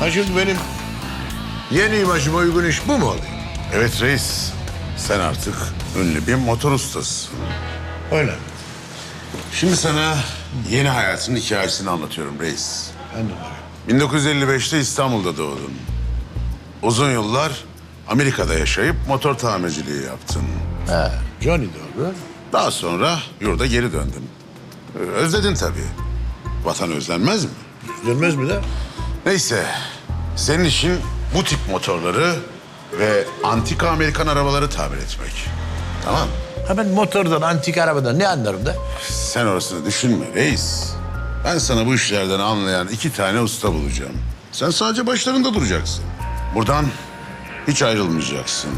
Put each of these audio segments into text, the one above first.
Ha şimdi benim yeni imajıma uygun iş bu mu oluyor? Evet reis. Sen artık ünlü bir motor ustasısın. Öyle. Şimdi sana yeni hayatın hikayesini anlatıyorum reis. Ben de varım. 1955'te İstanbul'da doğdun. Uzun yıllar Amerika'da yaşayıp motor tamirciliği yaptın. He. Johnny doğru. Daha sonra yurda geri döndün. Özledin tabii. Vatan özlenmez mi? Dönmez mi de? Neyse, senin işin bu tip motorları ve antika Amerikan arabaları tamir etmek. Tamam. Ha ben motordan, antik arabadan ne anlarım da? Sen orasını düşünme reis. Ben sana bu işlerden anlayan iki tane usta bulacağım. Sen sadece başlarında duracaksın. Buradan hiç ayrılmayacaksın.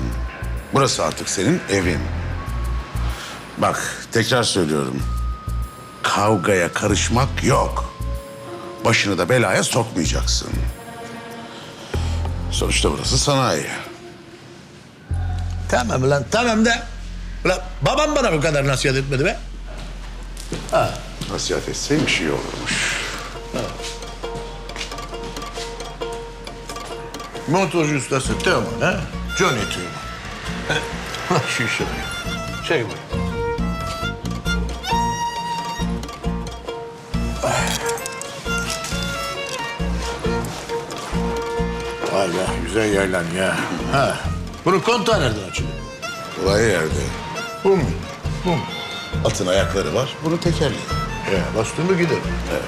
Burası artık senin evin. Bak tekrar söylüyorum. Kavgaya karışmak yok. Başını da belaya sokmayacaksın. Sonuçta burası sanayi. Tamam lan tamam da. Ulan babam bana bu kadar nasihat etmedi be. Nasihat etseymiş iyi olurmuş. Motorcu ustası Teoman ha? Johnny Teoman. Ha, Şu işe bak. Şey bak. Vay be güzel yer lan ya. Ha. Bunun kontağı nereden açılıyor? Olay yerde. Bu mu? Bu mu? Atın ayakları var. Bunu tekerleyin. He, bastın mı gider. Evet.